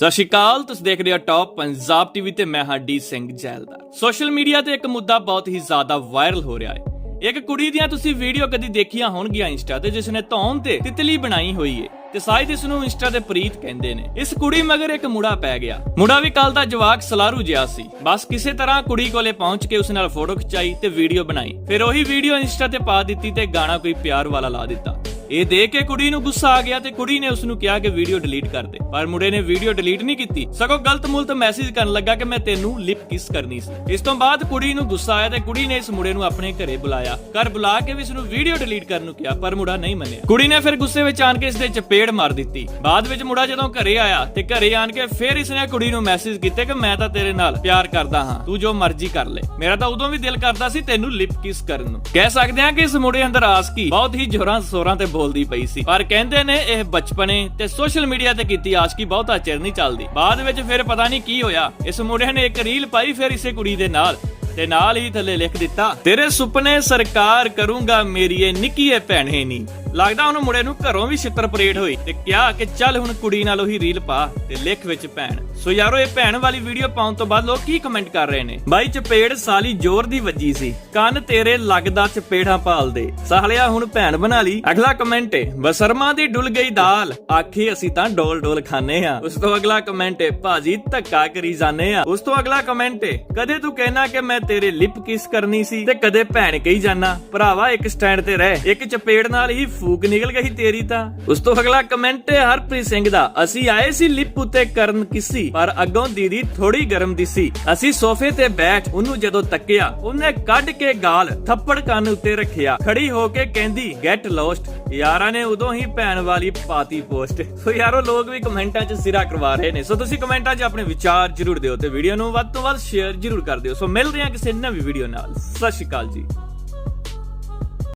ਸਤਿ ਸ਼੍ਰੀ ਅਕਾਲ, ਤੁਸੀਂ ਦੇਖ ਰਹੇ ਹੋ ਟੌਪ ਪੰਜਾਬ ਟੀਵੀ ਤੇ ਮੈਂ ਹਾਂ D Singh Jaildar. Social media ਤੇ ਇੱਕ ਮੁੱਦਾ ਬਹੁਤ ਹੀ ਜ਼ਿਆਦਾ ਵਾਇਰਲ ਹੋ ਰਿਹਾ ਹੈ। ਇੱਕ ਕੁੜੀ ਦੀਆਂ ਤੁਸੀਂ ਵੀਡੀਓ ਕਦੀ ਦੇਖੀਆਂ ਹੋਣਗੀਆਂ ਇੰਸਟਾ ਤੇ, ਜਿਸ ਨੇ ਧੌਣ ਤੇ ਤਿਤਲੀ ਬਣਾਈ ਹੋਈ ਹੈ ਤੇ ਸ਼ਾਇਦ ਇਸ ਨੂੰ ਇੰਸਟਾ ਤੇ ਪ੍ਰੀਤ ਕਹਿੰਦੇ ਨੇ। ਇਸ ਕੁੜੀ ਮਗਰ ਇੱਕ ਮੁੰਡਾ ਪੈ ਗਿਆ। ਮੁੰਡਾ ਵੀ ਕੱਲ ਦਾ ਜਵਾਕ ਸਲਾਰੂ ਜਿਹਾ ਸੀ। ਬਸ ਕਿਸੇ ਤਰ੍ਹਾਂ ਕੁੜੀ ਕੋਲੇ ਪਹੁੰਚ ਕੇ ਉਸ ਨਾਲ ਫੋਟੋ ਖਿਚਾਈ ਤੇ ਵੀਡੀਓ ਬਣਾਈ। ਫਿਰ ਉਹੀ ਵੀਡੀਓ ਇੰਸਟਾ ਤੇ ਪਾ ਦਿੱਤੀ ਤੇ ਗਾਣਾ ਕੋਈ ਪਿਆਰ ਵਾਲਾ ਲਾ ਦਿੱਤਾ। ਇਹ ਦੇਖ ਕੇ ਕੁੜੀ ਨੂੰ ਗੁੱਸਾ ਆ ਗਿਆ ਤੇ ਕੁੜੀ ਨੇ ਉਸ ਨੂੰ ਕਿਹਾ ਕਿ ਵੀਡੀਓ ਡਿਲੀਟ ਕਰ ਦੇ। ਪਰ ਮੁੰਡੇ ਨੇ ਵੀਡੀਓ ਡਿਲੀਟ ਨਹੀਂ ਕੀਤੀ। ਸਗੋਂ ਗਲਤ ਮੁਲਤ ਮੈਸੇਜ ਕਰਨ ਲੱਗਾ ਕਿ ਮੈਂ ਤੈਨੂੰ ਲਿਪ ਕਿਸ ਕਰਨੀ ਸੀ। ਇਸ ਤੋਂ ਬਾਅਦ ਕੁੜੀ ਨੂੰ ਗੁੱਸਾ ਆਇਆ ਤੇ ਕੁੜੀ ਨੇ ਇਸ ਮੁੰਡੇ ਨੂੰ ਆਪਣੇ ਘਰੇ ਬੁਲਾਇਆ। ਘਰ ਬੁਲਾ ਕੇ ਵੀ ਇਸ ਨੂੰ ਵੀਡੀਓ ਡਿਲੀਟ ਕਰਨ ਨੂੰ ਕਿਹਾ, ਪਰ ਮੁੰਡਾ ਨਹੀਂ ਮੰਨਿਆ। ਕੁੜੀ ਨੇ ਫਿਰ ਗੁੱਸੇ ਵਿੱਚ ਆਣ ਕੇ ਇਸ ਦੇ ਚਪੇੜ ਮਾਰ ਦਿੱਤੀ। ਬਾਅਦ ਵਿੱਚ ਮੁੰਡਾ ਜਦੋਂ ਘਰੇ ਆਇਆ ਤੇ ਘਰੇ ਆਣ ਕੇ ਫਿਰ ਇਸ ਨੇ ਕੁੜੀ ਨੂੰ ਮੈਸੇਜ ਕੀਤੇ ਕਿ ਮੈਂ ਤਾਂ ਤੇਰੇ ਨਾਲ ਪਿਆਰ ਕਰਦਾ ਹਾਂ, ਤੂੰ ਜੋ ਮਰਜ਼ੀ ਕਰ ਲੈ। ਮੇਰਾ ਤਾਂ ਉਦੋਂ ਵੀ ਦਿਲ ਕਰਦਾ ਸੀ ਤੈਨੂੰ ਲਿਪ ਕਿਸ ਕਰਨ ਨੂੰ। ਕਹਿ ਸਕਦੇ ਹਾਂ ਕਿ ਇਸ ਮੁੰਡੇ ਅੰਦਰ ਆਸਕੀ ਬਹੁਤ ਹੀ ਜ਼ੋਰਾਂ ਸੋਰਾਂ ਤੇ ਬੋਲਦੀ ਪਈ ਸੀ। ਪਰ ਕਹਿੰਦੇ ਨੇ ਇਹ ਬਚਪਨੇ ਤੇ ਸੋਸ਼ਲ ਮੀਡੀਆ ਤੇ ਕੀਤੀ ਆਸਕੀ ਬਹੁਤਾ ਚਿਰ ਨਹੀਂ ਚੱਲਦੀ। ਬਾਅਦ ਵਿੱਚ ਫਿਰ ਪਤਾ ਨਹੀਂ ਕੀ ਹੋਇਆ। ਇਸ ਮੁੰਡੇ ਨੇ ਇੱਕ ਰੀਲ ਪਾਈ, ਫਿਰ ਇਸੇ ਕੁੜੀ ਦੇ ਨਾਲ। ਤੇ ਨਾਲ ਹੀ ਥੱਲੇ ਲਿਖ ਦਿੱਤਾ, ਤੇਰੇ ਸੁਪਨੇ ਸਰਕਾਰ ਕਰੂੰਗਾ ਮੇਰੀਏ ਨਿੱਕੀਏ ਭੈਣੇ ਨੀ ਲੱਗਦਾ ਉਹਨੂੰ ਮੁੰਡੇ ਨੂੰ ਘਰੋਂ ਵੀ ਛਿੱਤਰ ਪਰੇਡ ਹੋਈ ਤੇ ਕਿਹਾ ਕਿ ਚੱਲ ਹੁਣ ਕੁੜੀ ਨਾਲ ਉਹੀ ਰੀਲ ਪਾ ਤੇ ਲਿਖ ਵਿੱਚ ਭੈਣ। ਸੋ ਯਾਰੋ, ਇਹ ਭੈਣ ਵਾਲੀ ਵੀਡੀਓ ਪਾਉਣ ਤੋਂ ਬਾਅਦ ਲੋਕ ਕੀ ਕਮੈਂਟ ਕਰ ਰਹੇ ਨੇ? ਬਾਈ ਚਪੇੜ ਸਾਲੀ ਜ਼ੋਰ ਦੀ ਵੱਜੀ ਸੀ। ਕੰਨ ਤੇਰੇ ਲੱਗਦਾ ਚਪੇੜਾਂ ਪਾਲਦੇ ਸਾਲਿਆ ਹੁਣ ਭੈਣ ਬਣਾ ਲਈ। ਅਗਲਾ ਕਮੈਂਟ ਹੈ ਬਸਰਮਾ ਦੀ ਡੁੱਲ ਗਈ ਦਾਲ। ਆਖੀ, ਅਸੀਂ ਤਾਂ ਡੋਲ ਡੋਲ ਖਾਣੇ ਆ ਉਸ ਤੋਂ ਅਗਲਾ ਕਮੈਂਟ ਹੈ ਭਾਜੀ ਧੱਕਾ ਕਰੀ ਜਾਂਦੇ ਆ ਉਸ ਤੋਂ ਅਗਲਾ ਕਮੈਂਟ ਹੈ ਕਦੇ ਤੂੰ ਕਹਿਣਾ ਕਿ ਮੈਂ ਤੇਰੇ ਲਿਪ ਕਿਸ ਕਰਨੀ ਸੀ ਤੇ ਕਦੇ ਭੈਣ ਕਹੀ ਜਾਣਾ ਭਰਾਵਾ, ਇੱਕ ਸਟੈਂਡ ਤੇ ਰਹਿ। ਇੱਕ ਚਪੇੜ ਨਾਲ ਹੀ ਫੂਕ ਨਿਕਲ ਗਈ ਤੇਰੀ ਤਾਂ। ਉਸ ਤੋਂ ਅਗਲਾ ਕਮੈਂਟ ਹੈ, ਹਰਪ੍ਰੀਤ ਸਿੰਘ ਦਾ, ਅਸੀਂ ਆਏ ਸੀ ਲਿਪ ਉਤੇ ਕਰਨ ਕਿਸੀ, ਪਰ ਅੱਗੋਂ ਦੀਦੀ ਥੋੜੀ ਗਰਮ ਦਿਸੀ ਅਸੀਂ ਸੋਫੇ ਤੇ ਬੈਠ ਉਹਨੂੰ ਜਦੋਂ ਤੱਕਿਆ, ਉਹਨੇ ਕੱਢ ਕੇ ਗਾਲ, ਥੱਪੜ ਕੰਨ ਉੱਤੇ ਰੱਖਿਆ। ਖੜੀ ਹੋ ਕੇ ਕਹਿੰਦੀ ਗੈਟ ਲੋਸਟ ਯਾਰਾਂ ਨੇ ਉਦੋਂ ਹੀ ਭੈਣ ਵਾਲੀ ਪਾਤੀ ਪੋਸਟ। ਸੋ ਯਾਰੋ, ਲੋਕ ਵੀ ਕਮੈਂਟਾਂ 'ਚ ਸਿਰਾ ਕਰਵਾ ਰਹੇ ਨੇ। ਸੋ ਤੁਸੀਂ ਕਮੈਂਟਾਂ 'ਚ ਆਪਣੇ ਵਿਚਾਰ ਜਰੂਰ ਦਿਓ ਤੇ ਵੀਡੀਓ ਨੂੰ ਵੱਧ ਤੋਂ ਵੱਧ ਸ਼ੇਅਰ ਜਰੂਰ ਕਰ ਦਿਓ। ਸੋ ਮਿਲਦੇ ਹਾਂ ਕਿਸੇ ਨਵੀਂ ਵੀਡੀਓ ਨਾਲ। ਸਤਿ ਸ਼੍ਰੀ ਅਕਾਲ ਜੀ।